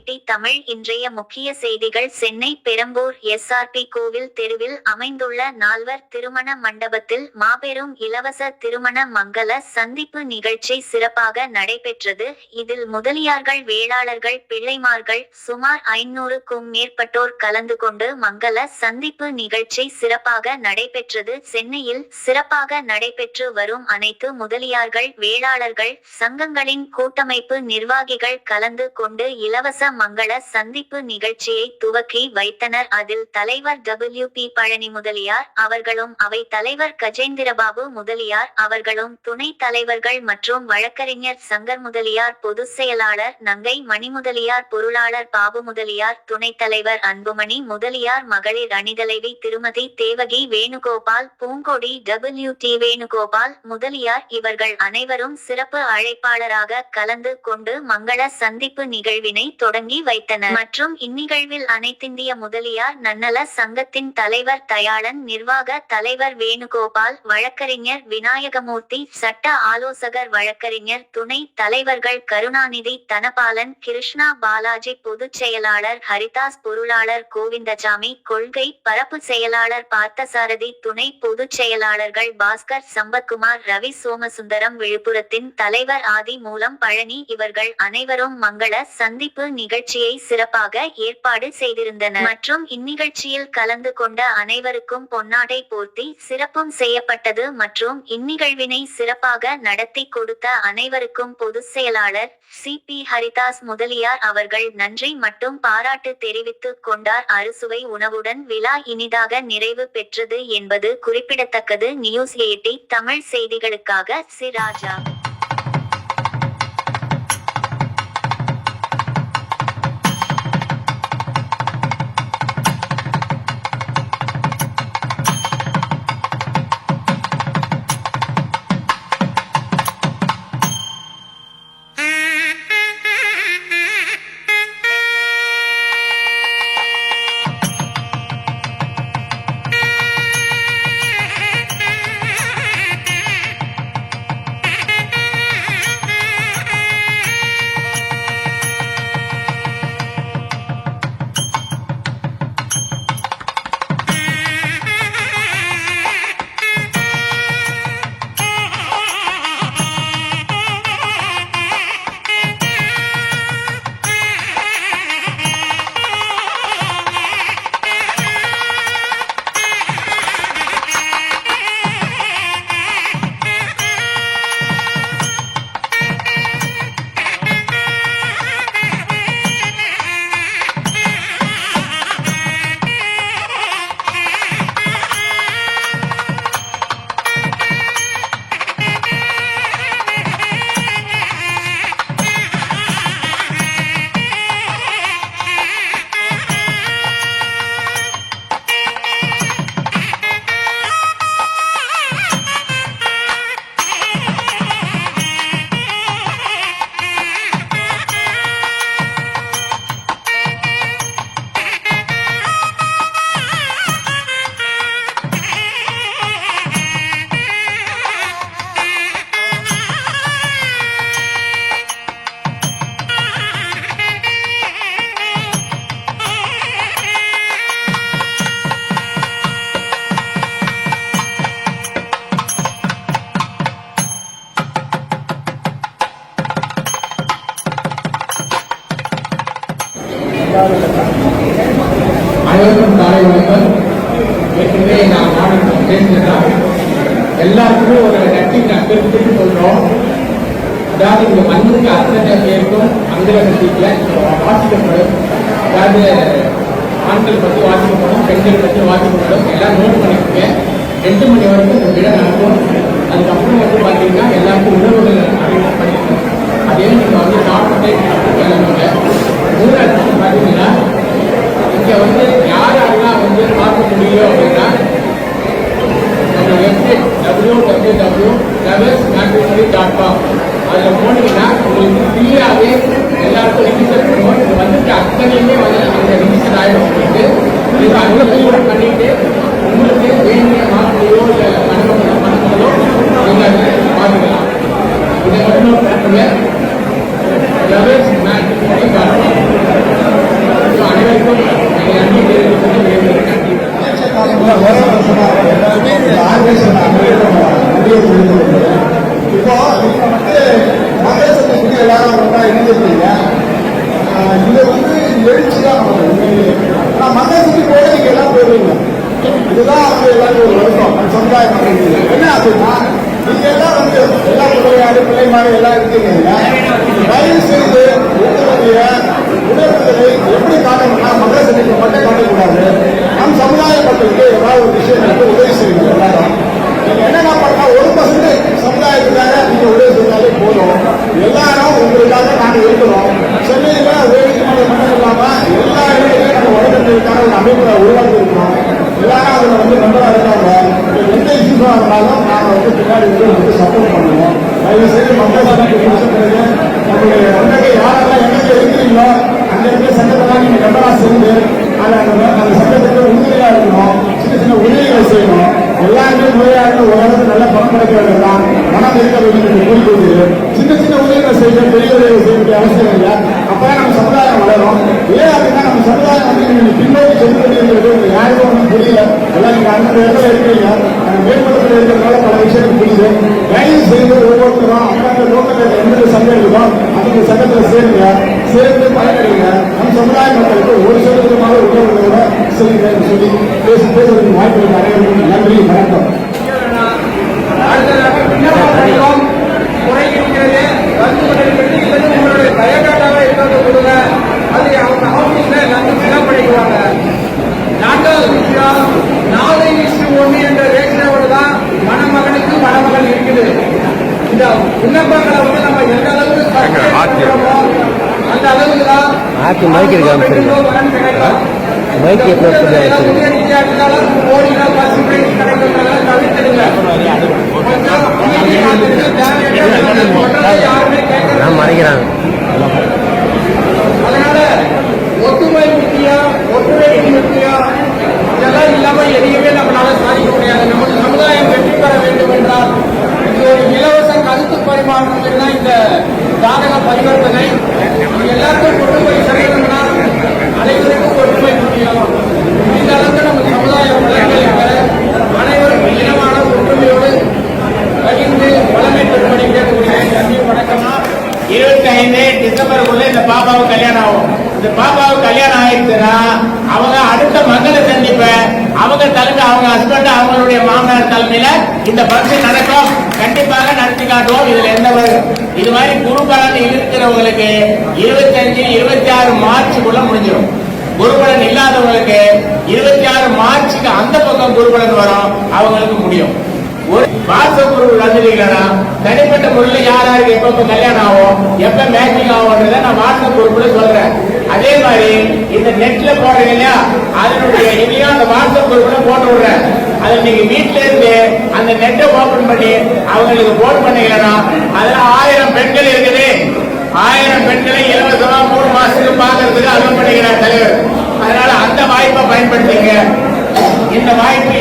Eighty Tamil இன்றைய முக்கிய செய்திகள். சென்னை பெரம்பூர் எஸ்ஆர்பி கோவில் தெருவில் அமைந்துள்ள நால்வர் திருமண மண்டபத்தில் மாபெரும் இலவச திருமண மங்கள சந்திப்பு நிகழ்ச்சி சிறப்பாக நடைபெற்றது. இதில் முதலியார்கள் வேளாளர்கள் பிள்ளைமார்கள் சுமார் ஐநூறுக்கும் மேற்பட்டோர் கலந்து கொண்டு மங்கள சந்திப்பு நிகழ்ச்சி சிறப்பாக நடைபெற்றது. சென்னையில் சிறப்பாக நடைபெற்று வரும் அனைத்து முதலியார்கள் வேளாளர்கள் சங்கங்களின் கூட்டமைப்பு நிர்வாகிகள் கலந்து கொண்டு இலவச மங்கள சந்திப்பு நிகழ்ச்சியை துவக்கி வைத்தனர். அதில் தலைவர் டபிள்யூ பி பழனி முதலியார் அவர்களும் அவை தலைவர் கஜேந்திரபாபு முதலியார் அவர்களும் துணைத் தலைவர்கள் மற்றும் வழக்கறிஞர் சங்கர் முதலியார் பொதுச் செயலாளர் நங்கை மணி முதலியார் பொருளாளர் பாபு முதலியார் துணைத் தலைவர் அன்புமணி முதலியார் மகளிர் அணிதலைவி திருமதி தேவகி வேணுகோபால் பூங்கொடி டபிள்யூ டி வேணுகோபால் முதலியார் இவர்கள் அனைவரும் சிறப்பு அழைப்பாளராக கலந்து கொண்டு மங்கள சந்திப்பு நிகழ்வினை தொடங்கி வைத்தனர் மற்றும் இந்நிகழ்வில் அனைத்திந்திய முதலியார் நன்னல சங்கத்தின் தலைவர் தயாளன் நிர்வாக தலைவர் வேணுகோபால் வழக்கறிஞர் விநாயகமூர்த்தி சட்ட ஆலோசகர் வழக்கறிஞர் துணை தலைவர்கள் கருணாநிதி தனபாலன் கிருஷ்ணா பாலாஜி பொதுச் செயலாளர் ஹரிதாஸ் பொருளாளர் கோவிந்தசாமி கொள்கை பரப்பு செயலாளர் பார்த்தசாரதி துணை பொதுச் செயலாளர்கள் பாஸ்கர் சம்பத்குமார் ரவி சோமசுந்தரம் விழுப்புரத்தின் தலைவர் ஆதி மூலம் பழனி இவர்கள் அனைவரும் மங்கள சந்திப்பு நிகழ்ச்சியை சிறப்பாக ஏற்பாடு செய்திருந்தனர். மற்றும் இந்நிகழ்ச்சியில் கலந்து கொண்ட அனைவருக்கும் பொன்னாடை போர்த்தி சிறப்பும் செய்யப்பட்டது மற்றும் இந்நிகழ்வினை சிறப்பாக நடத்தி கொடுத்த அனைவருக்கும் பொதுச் செயலாளர் சி. பி. ஹரிதாஸ் முதலியார் அவர்கள் நன்றி மற்றும் பாராட்டு தெரிவித்துக் கொண்டார். அறுசுவை உணவுடன் விழா இனிதாக நிறைவு பெற்றது என்பது குறிப்பிடத்தக்கது. நியூஸ் எயிட்டி தமிழ் செய்திகளுக்காக சி. ராஜா. அனைவருக்கும் காலை வணக்கம். ஏற்கனவே நான் நாடு பேசினதான் எல்லாருக்குமே ஒரு நன்றி நான் சொல்றோம் அதாவது இங்க மண்ணுக்கு அத்தனை பேருக்கும் அங்கரக சீட்ல வாசிக்கப்படும் அதாவது ஆண்கள் பத்தி வாசிக்கப்படும் பெண்கள் பத்தி வாசிக்கப்படும் எல்லாம் நோட் பண்ணிக்கோங்க. ரெண்டு மணி வரைக்கும் இந்த விட நடக்கும். அதுக்கப்புறம் வந்து பார்த்தீங்கன்னா எல்லாருக்கும் உணவுகள் அறிவிப்பு பண்ணிக்கணும் அதே நீங்க வந்து சாப்பிட்டு கிளம்புங்க. மூணாவது பார்த்தீங்கன்னா இங்கே வந்து யார் யாரெல்லாம் வந்து பார்க்க முடியும் அப்படின்னா நம்ம website W W W levels matrimony dot com அதில் போனீங்கன்னா உங்களுக்கு ஃப்ரீயாகவே எல்லாருக்கும் ரிஜிஸ்டர் பண்ணுவோம். இது வந்துட்டு அத்தனையுமே வந்து அந்த ரிஜிஸ்டர் ஆகிடும் உங்களுக்கு. இது அங்கே பண்ணிட்டு உங்களுக்கு வேண்டிய மாப்பிளையோ இல்லை மணமகளோ மணமகளோ நீங்கள் பார்த்துக்கலாம் இதை மட்டும் பண்ணுங்க லெவல்ஸ் மேட்ரிமோனி டாட் காம் அனைவருக்கும் எங்கள் நன்றி தெரிவித்துக் கொண்டு விடைபெறுகிறேன். நன்றி இப்போ நீங்க வந்து மகேசனை பத்தி எல்லாரும் ஒன்றா இணைஞ்சிருக்கீங்க இது வந்து எழுச்சி தான் ஆனா மகேசனுக்கு போல நீங்க எல்லாம் போயிருவீங்க இதுதான் வந்து எல்லாரும் ஒரு வருஷம் சமுதாய மக்கள் என்ன அப்படின்னா நீங்க எல்லாம் வந்து எல்லா பிள்ளையாடு எல்லாம் இருக்கீங்க தயவு செய்து உங்களுடைய எப்படி காட்டணும்னா மகேசனுக்கு மட்டும் காட்டக்கூடாது ஏதாவது ஒரு விஷயங்களுக்கு உதவி செய்யணும் எல்லாரும் நீங்க என்னென்ன பண்ணா ஒரு பர்சன்ட் சமுதாயத்துக்காக நீங்க உதவி செஞ்சாலே போதும் எல்லாரும் உங்களுக்காக நாங்க இருக்கிறோம் சென்னையில வேடிக்கை மன்றம் மட்டும் இல்லாம எல்லா இடங்களிலும் நம்ம வழக்கத்திற்கான ஒரு அமைப்பை உருவாக்கி இருக்கிறோம் எல்லாரும் அதுல வந்து நம்பரா இருக்காங்க எந்த இஷ்யூஸா இருந்தாலும் நாங்க வந்து பின்னாடி வந்து வந்து சப்போர்ட் பண்ணுவோம் தயவு செய்து மக்கள் சங்கத்துக்கு பிடிச்சிருக்கிறது நம்மளுடைய தொண்டர்கள் யாரெல்லாம் எங்க இருக்கிறீங்களோ அந்த இடத்துல சங்கத்தெல்லாம் நீங்க நம்பரா சேர்ந்து அதை அந்த அந்த உண்மையா இருக்கணும் சின்ன சின்ன உதவிகளை செய்யணும் எல்லாருமே நோயாளிகள் ஓரளவுக்கு நல்ல பணம் கிடைக்க தான் பணம் இருக்க வேண்டும் கூறிக்கொண்டு சின்ன சின்ன உதவிகளை செய்ய பெரிய உதவிகள் செய்ய வேண்டிய அவசியம் இல்லை அப்பதான் நம்ம சமுதாயம் வளரும் ஏன் அப்படின்னா நம்ம சமுதாயம் வந்து பின்னோக்கி செல்வது யாருக்கும் ஒன்றும் புரியல எல்லாம் நீங்க அந்த இடத்துல இருக்கிறீங்க நாங்க இருக்கிறதுனால பல விஷயங்கள் புரியுது தயவு செய்து ஒவ்வொருத்தரும் அந்தந்த நோக்கத்தில் எந்த சங்கம் இருக்கோ அந்த சங்கத்தில் சேருங்க சேர்ந்து பயனடைங்க நம் சமுதாய மக்களுக்கு ஒரு சதவீதமாக உதவுகளோட செல்கிறேன் சொல்லி பேசி பேசுவதற்கு வாய்ப்பு அனைவருக்கும் நன்றி வணக்கம். அடுத்ததாக விஷயம் என்ற தான் மணமகள் இருக்குது இந்த விண்ணப்பங்களை வந்து நம்ம எந்த அளவுக்கு ஆக்கு மைக் இருக்கா? கிடைக்கும். மைக் இந்த எப்போ புத்தகத்துல வச்சிருக்காங்க? எல்லாம் உதயநிதி ஆட்சியாளர் கோடிகளா பர்சன்டேஜ் கிடைக்கிறதுனால தவிர்த்திடுங்க கொஞ்சம் அமைதி காத்துட்டு தேவையற்ற சொல்றதை யாருமே கேட்கறது நான் மறைக்கிறாங்க அதனால ஒத்துமை முக்கியம் ஒத்துழைப்பு முக்கியம் இதெல்லாம் இல்லாம எதையுமே நம்மளால சாதிக்க முடியாது நமது சமுதாயம் வெற்றி பெற வேண்டும் என்றால் இது ஒரு இலவச கருத்து பரிமாற்றம் தான் இந்த ஜாதக பரிவர்த்தனை இது எல்லாருக்கும் கொண்டு போய் சேர்க்கணும்னா அனைவருக்கும் ஒற்றுமை முக்கியம் இந்த அளவுக்கு நம்ம சமுதாயம் வளர்க்க அனைவரும் இனமான ஒற்றுமையோடு பகிர்ந்து வளமை பெறும்படி கேட்டுக்கொள்கிறேன் நன்றி வணக்கம்னா இருபத்தி ஐந்து டிசம்பருக்குள்ள இந்த பாப்பாவுக்கு கல்யாணம் ஆகும் இந்த பாப்பாவுக்கு கல்யாணம் ஆயிடுச்சுன்னா அவங்க அடுத்த மக்களை சந்திப்ப அவங்க தலைமை அவங்க ஹஸ்பண்ட் அவங்களுடைய மாமனார் தலைமையில இந்த பங்கு நடக்கும். கண்டிப்பாக நடத்தி காட்டுவோம். இதுல எந்த இது மாதிரி குரு பலன் இருக்கிறவங்களுக்கு இருபத்தஞ்சு இருபத்தி ஆறு மார்ச்சுக்குள்ள முடிஞ்சிடும். குருபலன் இல்லாதவங்களுக்கு இருபத்தி ஆறு மார்ச்சுக்கு அந்த பக்கம் குருபலன் வரும். அவங்களுக்கு முடியும். ஒரு வாச குரு வந்துட்டீங்கன்னா தனிப்பட்ட முறையில் யார் யாருக்கு எப்ப கல்யாணம் ஆகும்? எப்ப மேட்சிங் ஆகும்ன்றத நான் வாட்ஸ்அப் குரூப்ல சொல்றேன். அதே மாதிரி இந்த நெட்ல போடுறீங்க இல்லையா? அதனுடைய இனியா அந்த வாட்ஸ்அப் குரூப்ல போட்டு விடுறேன். அதை நீங்க வீட்ல இருந்து அந்த நெட்டை ஓபன் பண்ணி அவங்களுக்கு போட் பண்ணீங்கன்னா அதுல ஆயிரம் பெண்கள் இருக்குது. ஆயிரம் பெண்களை இலவசமா மூணு மாசத்துக்கு பாக்குறதுக்கு அலுவல் பண்ணிக்கிறார் தலைவர். அதனால அந்த வாய்ப்பை பயன்படுத்திங்க இந்த வாய்ப்பு